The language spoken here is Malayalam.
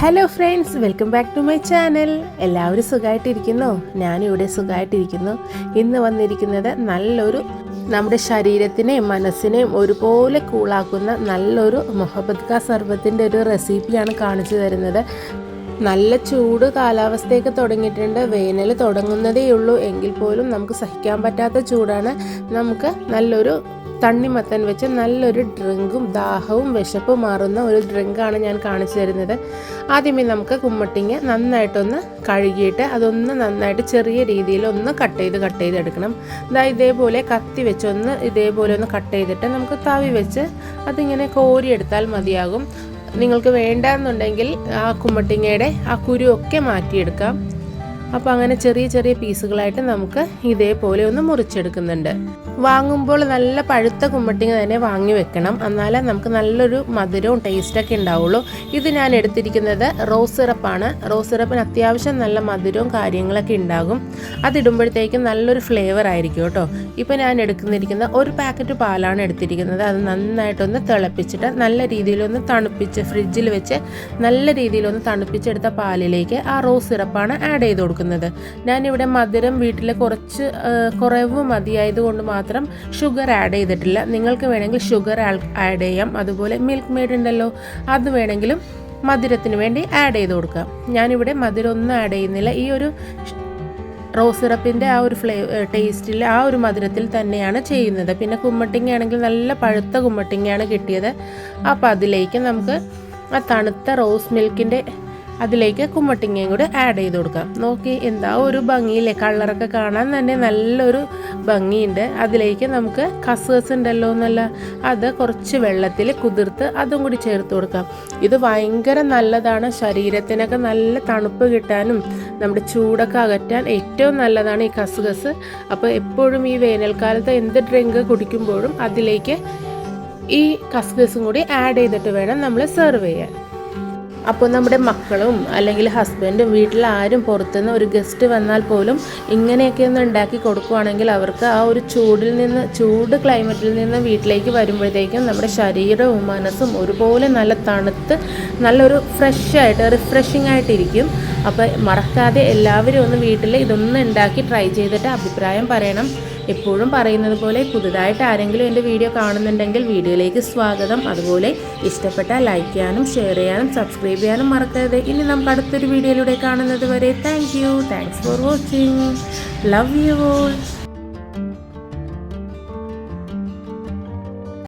Hello friends welcome back to my channel എല്ലാവരും സുഖമായിട്ടിരിക്കുന്നു ഞാനിവിടെ സുഖമായിട്ടിരിക്കുന്നു ഇന്ന് വന്നിരിക്കുന്നത് നല്ലൊരു നമ്മുടെ ശരീരത്തിനെയും മനസ്സിനെയും ഒരുപോലെ കൂളാക്കുന്ന നല്ലൊരു മൊഹബത് ഖാ സർബത്തിന്റെ ഒരു റെസിപ്പിയാണ് കാണിച്ചു തരുന്നത്. നല്ല ചൂട് കാലാവസ്ഥയൊക്കെ തുടങ്ങിയിട്ടുണ്ട്. വേനൽ തുടങ്ങുന്നതേ ഉള്ളൂ എങ്കിൽ പോലും നമുക്ക് സഹിക്കാൻ പറ്റാത്ത ചൂടാണ്. നമുക്ക് നല്ലൊരു തണ്ണിമത്തൻ വെച്ച് നല്ലൊരു ഡ്രിങ്കും ദാഹവും വിശപ്പും മാറുന്ന ഒരു ഡ്രിങ്കാണ് ഞാൻ കാണിച്ചു തരുന്നത്. ആദ്യമേ നമുക്ക് കുമ്മട്ടിങ്ങ നന്നായിട്ടൊന്ന് കഴുകിയിട്ട് അതൊന്ന് നന്നായിട്ട് ചെറിയ രീതിയിൽ ഒന്ന് കട്ട് ചെയ്ത് കട്ട് ചെയ്തെടുക്കണം ഇതാ ഇതേപോലെ കത്തി വെച്ചൊന്ന് ഇതേപോലെ ഒന്ന് കട്ട് ചെയ്തിട്ട് നമുക്ക് തവി വെച്ച് അതിങ്ങനെ കോരിയെടുത്താൽ മതിയാകും. നിങ്ങൾക്ക് വേണ്ടെന്നുണ്ടെങ്കിൽ ആ കുമ്മട്ടിങ്ങയുടെ ആ കുരുവൊക്കെ മാറ്റിയെടുക്കാം. അപ്പോൾ അങ്ങനെ ചെറിയ ചെറിയ പീസുകളായിട്ട് നമുക്ക് ഇതേപോലെ ഒന്ന് മുറിച്ചെടുക്കുന്നുണ്ട്. വാങ്ങുമ്പോൾ നല്ല പഴുത്ത കുമ്പട്ടിങ്ങ തന്നെ വാങ്ങി വെക്കണം. എന്നാലേ നമുക്ക് നല്ലൊരു മധുരവും ടേസ്റ്റൊക്കെ ഉണ്ടാവുള്ളൂ. ഇത് ഞാൻ എടുത്തിരിക്കുന്നത് റോസ് സിറപ്പാണ്. റോസ് സിറപ്പിന് അത്യാവശ്യം നല്ല മധുരവും കാര്യങ്ങളൊക്കെ ഉണ്ടാകും. അതിടുമ്പോഴത്തേക്കും നല്ലൊരു ഫ്ലേവർ ആയിരിക്കും കേട്ടോ. ഇപ്പോൾ ഞാൻ എടുക്കുന്നിരിക്കുന്ന ഒരു പാക്കറ്റ് പാലാണ് എടുത്തിരിക്കുന്നത്. അത് നന്നായിട്ടൊന്ന് തിളപ്പിച്ചിട്ട് നല്ല രീതിയിലൊന്ന് തണുപ്പിച്ച് ഫ്രിഡ്ജിൽ വെച്ച് നല്ല രീതിയിലൊന്ന് തണുപ്പിച്ചെടുത്ത പാലിലേക്ക് ആ റോസ് സിറപ്പാണ് ആഡ് ചെയ്ത് കൊടുക്കുന്നത്. ഞാനിവിടെ മധുരം വീട്ടിൽ കുറച്ച് കുറവ് മതിയായതുകൊണ്ട് മാത്രം ഷുഗർ ആഡ് ചെയ്തിട്ടില്ല. നിങ്ങൾക്ക് വേണമെങ്കിൽ ഷുഗർ ആഡ് ചെയ്യാം. അതുപോലെ മിൽക്ക് മെയ്ഡ് ഉണ്ടല്ലോ അത് വേണമെങ്കിലും മധുരത്തിന് വേണ്ടി ആഡ് ചെയ്ത് കൊടുക്കാം. ഞാനിവിടെ മധുരം ഒന്നും ആഡ് ചെയ്യുന്നില്ല. ഈ ഒരു റോസ് സിറപ്പിന്റെ ആ ഒരു ഫ്ലേ ടേസ്റ്റിൽ ആ ഒരു മധുരത്തിൽ തന്നെയാണ് ചെയ്യുന്നത്. പിന്നെ കുമ്മട്ടിങ്ങ ആണെങ്കിൽ നല്ല പഴുത്ത കുമ്മട്ടിങ്ങയാണ് കിട്ടിയത്. അപ്പോൾ അതിലേക്ക് നമുക്ക് ആ തണുത്ത റോസ് മിൽക്കിന്റെ അതിലേക്ക് കുമ്മട്ടിങ്ങയും കൂടി ആഡ് ചെയ്ത് കൊടുക്കാം. നോക്കി എന്താ ഒരു ഭംഗിയില്ലേ? കളറൊക്കെ കാണാൻ തന്നെ നല്ലൊരു ഭംഗിയുണ്ട്. അതിലേക്ക് നമുക്ക് കസേഴ്സ് ഉണ്ടല്ലോ എന്നല്ല അത് കുറച്ച് വെള്ളത്തിൽ കുതിർത്ത് അതും കൂടി ചേർത്ത് കൊടുക്കാം. ഇത് ഭയങ്കര നല്ലതാണ്. ശരീരത്തിനൊക്കെ നല്ല തണുപ്പ് കിട്ടാനും നമ്മുടെ ചൂടൊക്കെ അകറ്റാൻ ഏറ്റവും നല്ലതാണ് ഈ കസുകസ് അപ്പോൾ എപ്പോഴും ഈ വേനൽക്കാലത്ത് എന്ത് ഡ്രിങ്ക് കുടിക്കുമ്പോഴും അതിലേക്ക് ഈ കസ്കസും കൂടി ആഡ് ചെയ്തിട്ട് വേണം നമ്മൾ സെർവ് ചെയ്യാൻ. അപ്പോൾ നമ്മുടെ മക്കളും അല്ലെങ്കിൽ ഹസ്ബൻഡും വീട്ടിൽ ആരും പുറത്തുനിന്ന് ഒരു ഗസ്റ്റ് വന്നാൽ പോലും ഇങ്ങനെയൊക്കെ ഒന്ന് ഉണ്ടാക്കി കൊടുക്കുവാണെങ്കിൽ അവർക്ക് ആ ഒരു ചൂടിൽ നിന്ന് ചൂട് ക്ലൈമറ്റിൽ നിന്ന് വീട്ടിലേക്ക് വരുമ്പോഴത്തേക്കും നമ്മുടെ ശരീരവും മനസ്സും ഒരുപോലെ നല്ല തണുത്ത് നല്ലൊരു ഫ്രഷ് ആയിട്ട് റിഫ്രഷിംഗ് ആയിട്ടിരിക്കും. അപ്പോൾ മറക്കാതെ എല്ലാവരും ഒന്ന് വീട്ടിൽ ഇതൊന്ന് ഉണ്ടാക്കി ട്രൈ ചെയ്തിട്ട് അഭിപ്രായം പറയണം. എപ്പോഴും പറയുന്നത് പോലെ പുതുതായിട്ട് ആരെങ്കിലും എന്റെ വീഡിയോ കാണുന്നുണ്ടെങ്കിൽ വീഡിയോയിലേക്ക് സ്വാഗതം. അതുപോലെ ഇഷ്ടപ്പെട്ട ലൈക്ക് ചെയ്യാനും ഷെയർ ചെയ്യാനും സബ്സ്ക്രൈബ് ചെയ്യാനും മറക്കരുത്. ഇനി നമുക്ക് അടുത്തൊരു വീഡിയോയിലൂടെ കാണുന്നത് വരെ thank you thanks for watching love you all